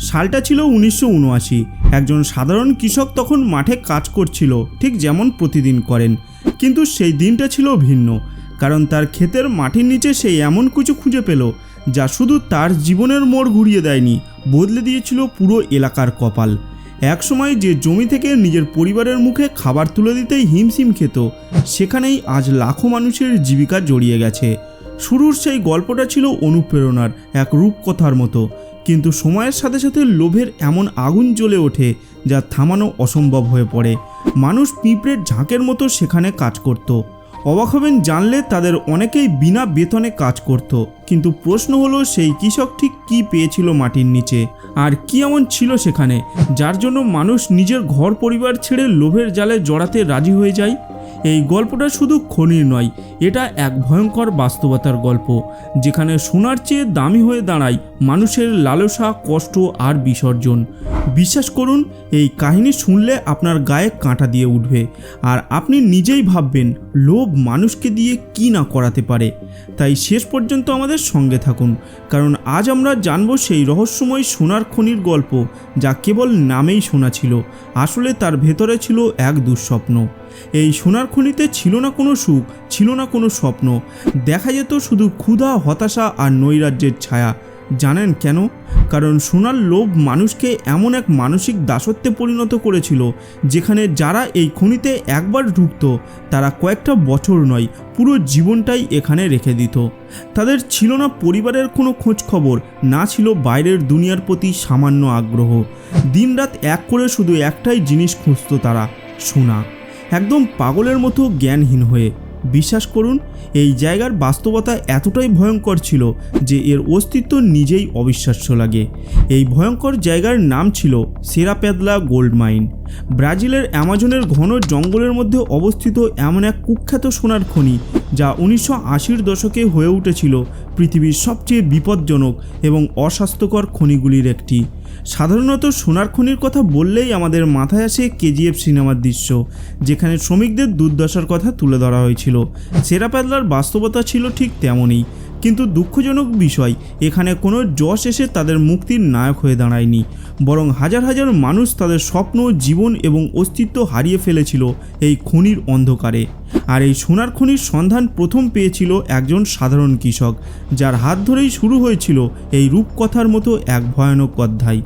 সালটা ছিল উনিশশো উনআশি। একজন সাধারণ কৃষক তখন মাঠে কাজ করছিল, ঠিক যেমন প্রতিদিন করেন। কিন্তু সেই দিনটা ছিল ভিন্ন, কারণ তার ক্ষেতের মাটির নিচে সে এমন কিছু খুঁজে পেল, যা শুধু তার জীবনের মোড় ঘুরিয়ে দেয়নি, বদলে দিয়েছিল পুরো এলাকার কপাল। একসময় যে জমি থেকে নিজের পরিবারের মুখে খাবার তুলে দিতেই হিমশিম খেত, সেখানেই আজ লাখো মানুষের জীবিকা জড়িয়ে গেছে। শুরুর সেই গল্পটা ছিল অনুপ্রেরণার, এক রূপকথার মতো। কিন্তু সময়ের সাথে সাথে লোভের এমন আগুন জ্বলে ওঠে যা থামানো অসম্ভব হয়ে পড়ে। মানুষ পিঁপড়ের ঝাঁকের মতো সেখানে কাজ করত। অবাক হবেন জানলে তাদের অনেকেই বিনা বেতনে কাজ করত। কিন্তু প্রশ্ন হলো, সেই কৃষক ঠিক কী পেয়েছিল মাটির নিচে? আর কি এমন ছিল সেখানে, যার জন্য মানুষ নিজের ঘর পরিবার ছেড়ে লোভের জালে জড়াতে রাজি হয়ে যায়? এই গল্পটা শুধু খনির নয়, এটা এক ভয়ঙ্কর বাস্তবতার গল্প, যেখানে সোনার চেয়ে দামি হয়ে দাঁড়ায় মানুষের লালসা, কষ্ট আর বিসর্জন। বিশ্বাস করুন, এই কাহিনী শুনলে আপনার গায়ে কাঁটা দিয়ে উঠবে, আর আপনি নিজেই ভাববেন, লোভ মানুষকে দিয়ে কি না করাতে পারে। তাই শেষ পর্যন্ত আমাদের সঙ্গে থাকুন, কারণ আজ আমরা জানব সেই রহস্যময় সোনার খনির গল্প, যা কেবল নামেই শোনা ছিল, আসলে তার ভেতরে ছিল এক দুঃস্বপ্ন। এই সোনার খনিতে ছিল না কোনো সুখ, ছিল না কোনো স্বপ্ন। দেখা যেত শুধু ক্ষুধা, হতাশা আর নৈরাজ্যের ছায়া। জানেন কেন? কারণ সোনার লোভ মানুষকে এমন এক মানসিক দাসত্বে পরিণত করেছিল, যেখানে যারা এই খনিতে একবার ঢুকতো তারা কয়েকটা বছর নয়, পুরো জীবনটাই এখানে রেখে দিত। তাদের ছিল না পরিবারের কোনো খোঁজ খবর না ছিল বাইরের দুনিয়ার প্রতি সামান্য আগ্রহ। দিনরাত এক করে শুধু একটাই জিনিস খুঁজতো তারা, সোনা। একদম পাগলের মতো জ্ঞানহীন হয়ে। বিশ্বাস করুন, এই জায়গার বাস্তবতা এতটাই ভয়ঙ্কর ছিল যে এর অস্তিত্ব নিজেই অবিশ্বাস্য লাগে। এই ভয়ঙ্কর জায়গার নাম ছিল সেরাপেদলা গোল্ড মাইন। ব্রাজিলের অ্যামাজনের ঘন জঙ্গলের মধ্যে অবস্থিত এমন এক কুখ্যাত সোনার খনি যা উনিশশো আশির দশকে হয়ে উঠেছিল পৃথিবীর সবচেয়ে বিপজ্জনক এবং অস্বাস্থ্যকর খনিগুলির একটি। সাধারণত সোনার খনির কথা বললেই আমাদের মাথায় আসে কেজিএফ সিনেমার দৃশ্য, যেখানে শ্রমিকদের দুর্দশার কথা তুলে ধরা হয়েছিল। সেরা প্যাদলার বাস্তবতা ছিল ঠিক তেমনই। কিন্তু দুঃখজনক বিষয়, এখানে কোনো যশ এসে তাদের মুক্তির নায়ক হয়ে দাঁড়ায়নি। বরং হাজার হাজার মানুষ তাদের স্বপ্ন, জীবন এবং অস্তিত্ব হারিয়ে ফেলেছিল এই খনির অন্ধকারে। আর এই সোনার খনির সন্ধান প্রথম পেয়েছিল একজন সাধারণ কৃষক, যার হাত ধরেই শুরু হয়েছিল এই রূপকথার মতো এক ভয়ানক অধ্যায়।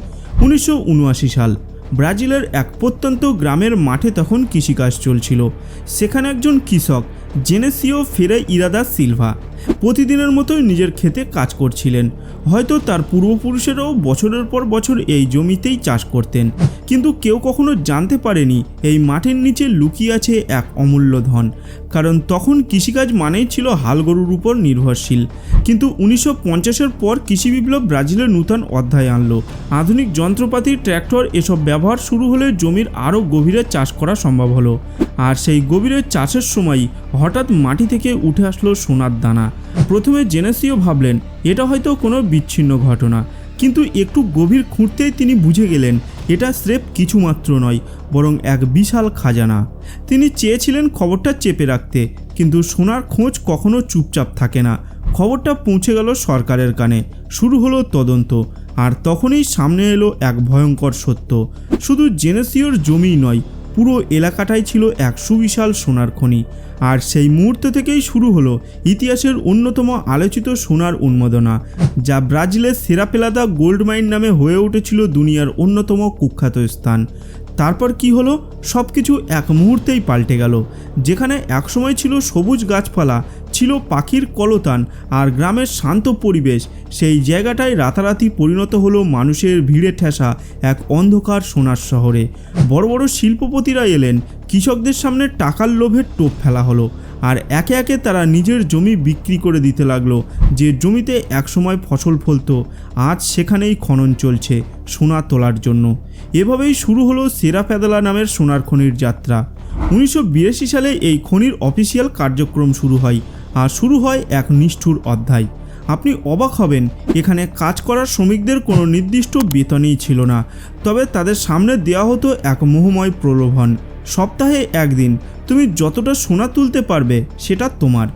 উনিশশো উনআশি সাল, ব্রাজিলের এক প্রত্যন্ত গ্রামের মাঠে তখন কৃষিকাজ চলছিল। সেখানে একজন কৃষক, জেনেসিও ফেরে ইরাদা সিলভা প্রতিদিনের মতোই নিজের ক্ষেতে কাজ করছিলেন। হয়তো তার পূর্বপুরুষেরাও বছরের পর বছর এই জমিতেই চাষ করতেন। কিন্তু কেউ কখনো জানতে পারেনি এই মাঠের নিচে লুকিয়ে আছে এক অমূল্য ধন। কারণ তখন কৃষিকাজ মানেই ছিল হাল গরুর উপর নির্ভরশীল। কিন্তু উনিশশো পঞ্চাশের পর কৃষি বিপ্লব ব্রাজিলের নূতন অধ্যায় আনলো। আধুনিক যন্ত্রপাতি, ট্র্যাক্টর এসব ব্যবহার শুরু হলে জমির আরও গভীরে চাষ করা সম্ভব হলো। আর সেই গভীরে চাষের সময় হঠাৎ মাটি থেকে উঠে আসলো সোনার দানা। প্রথমে জেনেসিও ভাবলেন, এটা হয়তো কোনো বিচ্ছিন্ন ঘটনা। কিন্তু একটু গভীর খুঁড়তেই তিনি বুঝে গেলেন, এটা স্রেফ কিছুমাত্র নয়, বরং এক বিশাল খাজানা। তিনি চেয়েছিলেন খবরটা চেপে রাখতে, কিন্তু সোনার খোঁজ কখনো চুপচাপ থাকে না। খবরটা পৌঁছে গেল সরকারের কানে। শুরু হলো তদন্ত, আর তখনই সামনে এলো এক ভয়ঙ্কর সত্য। শুধু জেনেসিওর জমি নয় পুরো এলাকাটাই ছিল এক সুবিশাল সোনার খনি। আর সেই মুহূর্ত থেকেই শুরু হলো ইতিহাসের অন্যতম আলোচিত সোনার উন্মোদনা, যা ব্রাজিলের সেরাপেলাদা গোল্ড মাইন নামে হয়ে উঠেছিল দুনিয়ার অন্যতম কুখ্যাত স্থান। তারপর কি হলো? সব কিছু এক মুহূর্তেই পাল্টে গেল, যেখানে একসময় ছিল সবুজ গাছপালা ছিল পাখির কলতান আর গ্রামের শান্ত পরিবেশ। সেই জায়গাটায় রাতারাতি পরিণত হলো মানুষের ভিড়ে ঠেসা এক অন্ধকার সোনার শহরে। বড় বড় শিল্পপতিরা এলেন, কৃষকদের সামনে টাকার লোভের টোপ ফেলা হলো আর একে একে তারা নিজের জমি বিক্রি করে দিতে লাগল, যে জমিতে একসময় ফসল ফলতো। আজ সেখানেই খনন চলছে সোনা তোলার জন্য। এভাবেই শুরু হলো সেরা ফেদলা নামের সোনার খনির যাত্রা। উনিশশো বিরাশি সালে এই খনির অফিসিয়াল কার্যক্রম শুরু হয় আর শুরু হয় এক নিষ্ঠুর অধ্যায়। আপনি অবাক হবেন, এখানে কাজ করার শ্রমিকদের কোনো নির্দিষ্ট বেতনই ছিল না, তবে তাদের সামনে দেওয়া হতো এক মোহময় প্রলোভন। সপ্তাহে একদিন, তুমি যতটা সোনা তুলতে পারবে, সেটা তোমার।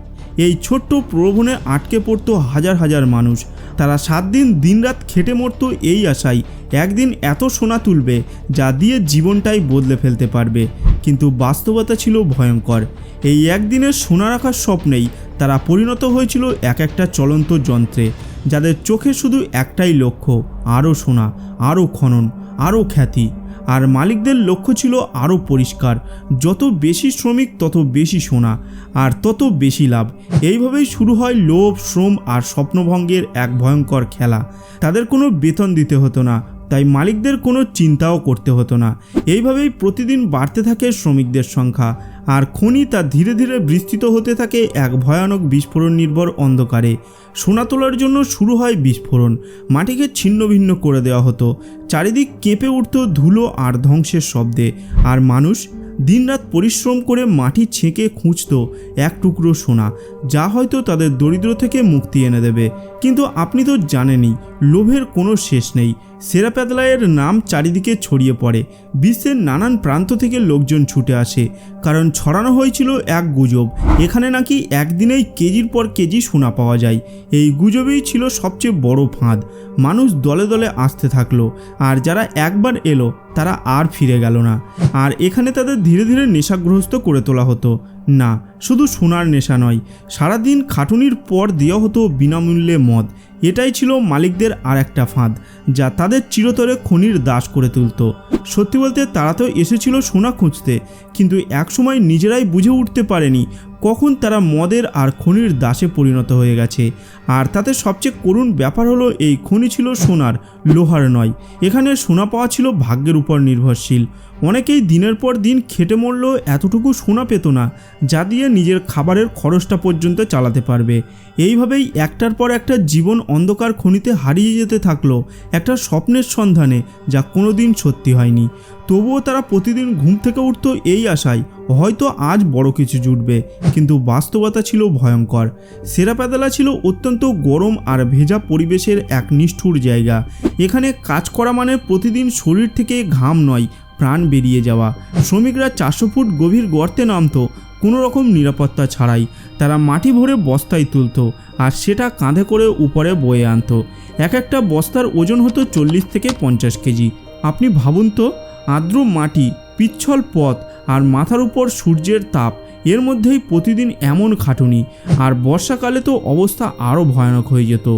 এই ছোট্ট প্রলোভনে আটকে পড়তো হাজার হাজার মানুষ। তারা সাত দিন, দিনরাত খেটে মরতো এই আশায়, একদিন এত সোনা তুলবে, যা দিয়ে জীবনটাই বদলে ফেলতে পারবে। কিন্তু বাস্তবতা ছিল ভয়ঙ্কর। এই একদিনের সোনা রাখার স্বপ্নেই তারা পরিণত হয়েছিল এক একটা চলন্ত যন্ত্রে, যাদের চোখে শুধু একটাই লক্ষ্য, আরও সোনা, আরও খনন, আরও খ্যাতি। আর মালিকদের লক্ষ্য ছিল আরও পরিষ্কার, যত বেশি শ্রমিক তত বেশি সোনা, আর তত বেশি লাভ। এইভাবেই শুরু হয় লোভ, শ্রম আর স্বপ্নভঙ্গের এক ভয়ঙ্কর খেলা। তাদের কোনো বেতন দিতে হতো না তাই মালিকদের কোনো চিন্তাও করতে হতো না। এইভাবেই প্রতিদিন বাড়তে থাকে শ্রমিকদের সংখ্যা। আর খনি তা ধীরে ধীরে বিস্তৃত হতে থাকে এক ভয়ানক বিস্ফোরণ নির্ভর অন্ধকারে। সোনা তোলার জন্য শুরু হয় বিস্ফোরণ। মাটিকে ছিন্ন ভিন্ন করে দেওয়া হতো। চারিদিক কেঁপে উঠত ধুলো আর ধ্বংসের শব্দে। আর মানুষ দিনরাত পরিশ্রম করে মাটি ছেঁকে খুঁজত এক টুকরো সোনা, যা হয়তো তাদের দরিদ্র থেকে মুক্তি এনে দেবে। কিন্তু আপনি তো জানেনই লোভের কোনো শেষ নেই। সেরাপ্যাদলায়ের নাম চারিদিকে ছড়িয়ে পড়ে। বিশ্বের নানান প্রান্ত থেকে লোকজন ছুটে আসে, কারণ ছড়ানো হয়েছিল এক গুজব। এখানে নাকি একদিনেই কেজির পর কেজি সোনা পাওয়া যায়। এই গুজবেই ছিল সবচেয়ে বড় ফাঁদ। মানুষ দলে দলে আসতে থাকল, আর যারা একবার এলো, তারা আর ফিরে গেল না। আর এখানে তাদের ধীরে ধীরে নেশাগ্রস্ত করে তোলা হতো। না, শুধু সোনার নেশা নয়, সারাদিন খাটুনির পর দেওয়া হতো বিনামূল্যে মদ। এটাই ছিল মালিকদের আর একটা ফাঁদ, যা তাদের চিরতরে খনির দাস করে তুলত। সত্যি বলতে তারা তো এসেছিল সোনা খুঁজতে, কিন্তু একসময় নিজেরাই বুঝে উঠতে পারেনি কখন তারা মদের আর খনির দাসে পরিণত হয়ে গেছে। আর তাতে সবচেয়ে করুণ ব্যাপার হলো, এই খনি ছিল সোনার, লোহার নয়। এখানে সোনা পাওয়া ছিল ভাগ্যের উপর নির্ভরশীল। অনেকেই দিনের পর দিন খেটে মরলেও এতটুকু সোনা পেত না, যা দিয়ে নিজের খাবারের খরচটা পর্যন্ত চালাতে পারবে। এইভাবেই একটার পর একটা জীবন অন্ধকার খনিতে হারিয়ে যেতে থাকল একটা স্বপ্নের সন্ধানে, যা কোনোদিন সত্যি হয়নি। তবুও তারা প্রতিদিন ঘুম থেকে উঠত এই আশায় হয়তো আজ বড় কিছু জুটবে, কিন্তু বাস্তবতা ছিল ভয়ঙ্কর। সেরা সেরাপাদালা ছিল অত্যন্ত গরম আর ভেজা পরিবেশের এক নিষ্ঠুর জায়গা। এখানে কাজ করা মানে প্রতিদিন শরীর থেকে ঘাম নয়, প্রাণ বেরিয়ে যাওয়া। শ্রমিকরা চারশো ফুট গভীর গর্তে নামতো, কোনো রকম নিরাপত্তা ছাড়াই। তারা মাটি ভরে বস্তায় তুলতো আর সেটা কাঁধে করে উপরে বয়ে আনতো। এক একটা বস্তার ওজন হতো চল্লিশ থেকে পঞ্চাশ কেজি। আপনি ভাবুন তো, আর্দ্র মাটি, পিচ্ছল পথ আর মাথার উপর সূর্যের তাপ। এর মধ্যেই প্রতিদিন এমন খাটুনি। আর বর্ষাকালে তো অবস্থা আরও ভয়ানক হয়ে যেত।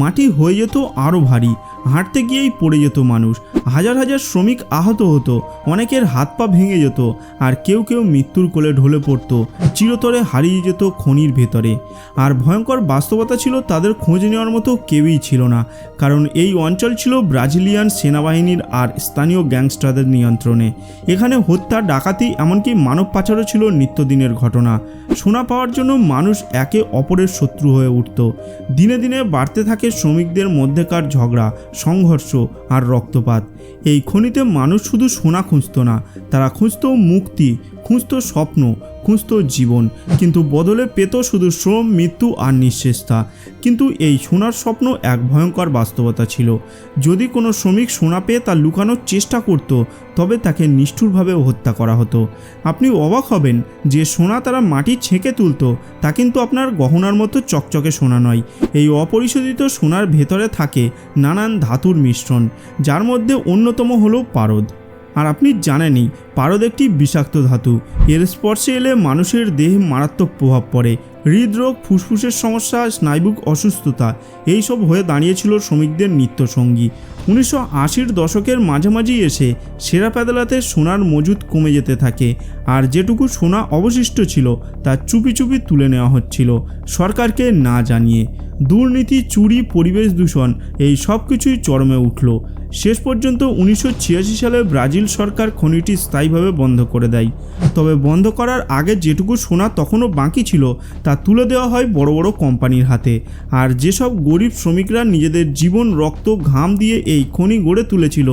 মাটি হয়ে যেত আরও ভারী। হাঁটতে গিয়েই পড়ে যেত মানুষ। হাজার হাজার শ্রমিক আহত হতো। অনেকের হাত পা ভেঙে যেত আর কেউ কেউ মৃত্যুর কোলে ঢলে পড়ত। চিরতরে হারিয়ে যেত খনির ভেতরে। আর ভয়ঙ্কর বাস্তবতা ছিল তাদের খোঁজ নেওয়ার মতো কেউই ছিল না। কারণ এই অঞ্চল ছিল ব্রাজিলিয়ান সেনাবাহিনীর আর স্থানীয় গ্যাংস্টারদের নিয়ন্ত্রণে। এখানে হত্যা, ডাকাতি, এমনকি মানব পাচারও ছিল নিত্যদিনের ঘটনা। শোনা পাওয়ার জন্য মানুষ একে অপরের শত্রু হয়ে উঠত। দিনে দিনে বাড়তে থাকে শ্রমিকদের মধ্যেকার ঝগড়া, সংঘর্ষ আর রক্তপাত। এই খনিতে মানুষ শুধু সোনা খুঁজত না, তারা খুঁজত মুক্তি খুঁজত স্বপ্ন, খুঁজত জীবন, কিন্তু বদলে পেত শুধু শ্রম, মৃত্যু আর নিঃশেষতা। কিন্তু এই সোনার স্বপ্ন এক ভয়ঙ্কর বাস্তবতা ছিল। যদি কোনো শ্রমিক সোনা পেয়ে তা লুকানোর চেষ্টা করত, তবে তাকে নিষ্ঠুরভাবে হত্যা করা হতো। আপনি অবাক হবেন যে সোনা তারা মাটি ছেঁকে তুলত, তা কিন্তু আপনার গহনার মতো চকচকে সোনা নয়। এই অপরিশোধিত সোনার ভেতরে থাকে নানান ধাতুর মিশ্রণ, যার মধ্যে অন্যতম হলো পারদ। আর আপনি জানেনই পারদ একটি বিষাক্ত ধাতু। এর স্পর্শে এলে মানুষের দেহে মারাত্মক প্রভাব পড়ে। হৃদরোগ, ফুসফুসের সমস্যা, স্নায়ুবিক অসুস্থতা এইসব হয়ে দাঁড়িয়েছিল শ্রমিকদের নিত্যসঙ্গী। উনিশশো আশির দশকের মাঝামাঝি এসে সেরা প্যাদালাতে সোনার মজুদ কমে যেতে থাকে। আর যেটুকু সোনা অবশিষ্ট ছিল, তা চুপি চুপি তুলে নেওয়া হচ্ছিল, সরকারকে না জানিয়ে। দুর্নীতি, চুরি, পরিবেশ দূষণ, এই সব কিছুই চরমে উঠল। শেষ পর্যন্ত উনিশশো ছিয়াশি সালে ব্রাজিল সরকার খনিটি স্থায়ীভাবে বন্ধ করে দেয়। তবে বন্ধ করার আগে যেটুকু সোনা তখনও বাকি ছিল, তা তুলে দেওয়া হয় বড় বড় কোম্পানির হাতে। আর যেসব গরিব শ্রমিকরা নিজেদের জীবন, রক্ত, ঘাম দিয়ে এই খনি গড়ে তুলেছিল,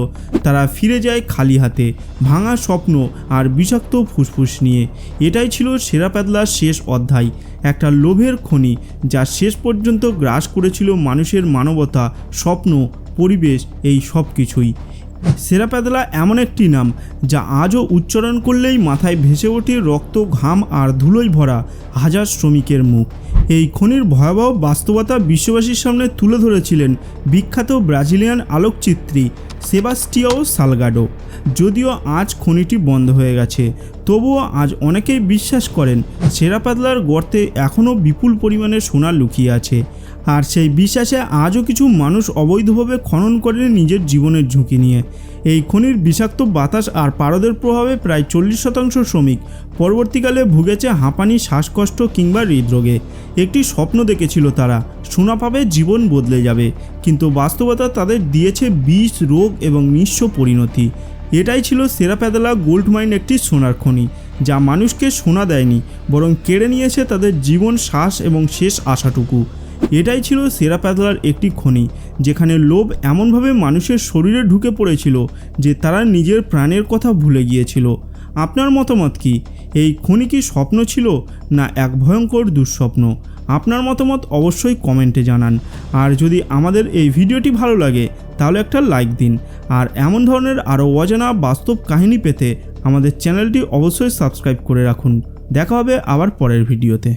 তারা ফিরে যায় খালি হাতে, ভাঙা স্বপ্ন আর বিষাক্ত ফুসফুস নিয়ে। এটাই ছিল সেরা প্যাদলার শেষ অধ্যায়, একটা লোভের খনি যা শেষ পর্যন্ত গ্রাস করেছিল মানুষের মানবতা, স্বপ্ন, পরিবেশ, এই সব কিছুই সেরাপ্যাদলা এমন একটি নাম, যা আজও উচ্চারণ করলেই মাথায় ভেসে ওঠে রক্ত, ঘাম আর ধুলোয় ভরা হাজার শ্রমিকের মুখ। এই খনির ভয়াবহ বাস্তবতা বিশ্ববাসীর সামনে তুলে ধরেছিলেন বিখ্যাত ব্রাজিলিয়ান আলোকচিত্রী সেবাস্টিয়াও সালগাডো। যদিও আজ খনিটি বন্ধ হয়ে গেছে, তবুও আজ অনেকেই বিশ্বাস করেন সেরাপাতলার গর্তে এখনও বিপুল পরিমাণে সোনা লুকিয়ে আছে। আর সেই বিশ্বাসে আজও কিছু মানুষ অবৈধভাবে খনন করে নিজের জীবনের ঝুঁকি নিয়ে। এই খনির বিষাক্ত বাতাস আর পারদের প্রভাবে প্রায় চল্লিশ শতাংশ শ্রমিক পরবর্তীকালে ভুগেছে হাঁপানি, শ্বাসকষ্ট কিংবা হৃদরোগে। একটি স্বপ্ন দেখেছিল তারা, সোনা পাবে জীবন বদলে যাবে, কিন্তু বাস্তবতা তাদের দিয়েছে বিষ, রোগ এবং নিঃস্ব পরিণতি। এটাই ছিল সেরাপ্যাদলা গোল্ড মাইন একটি সোনার খনি, যা মানুষকে সোনা দেয়নি, বরং কেড়ে নিয়েছে তাদের জীবন, শ্বাস এবং শেষ আশাটুকু। এটাই ছিল সেরাপ্যাদলার একটি খনি, যেখানে লোভ এমনভাবে মানুষের শরীরে ঢুকে পড়েছিল যে তারা নিজের প্রাণের কথা ভুলে গিয়েছিল। আপনার মতামত কি? এই খনি কি স্বপ্ন ছিল না এক ভয়ঙ্কর দুঃস্বপ্ন? আপনার মতামত অবশ্যই কমেন্টে জানান। আর যদি আমাদের এই ভিডিওটি ভালো লাগে, তাহলে একটা লাইক দিন। আর এমন ধরনের আরও অজানা বাস্তব কাহিনী পেতে আমাদের চ্যানেলটি অবশ্যই সাবস্ক্রাইব করে রাখুন। দেখা হবে আবার পরের ভিডিওতে।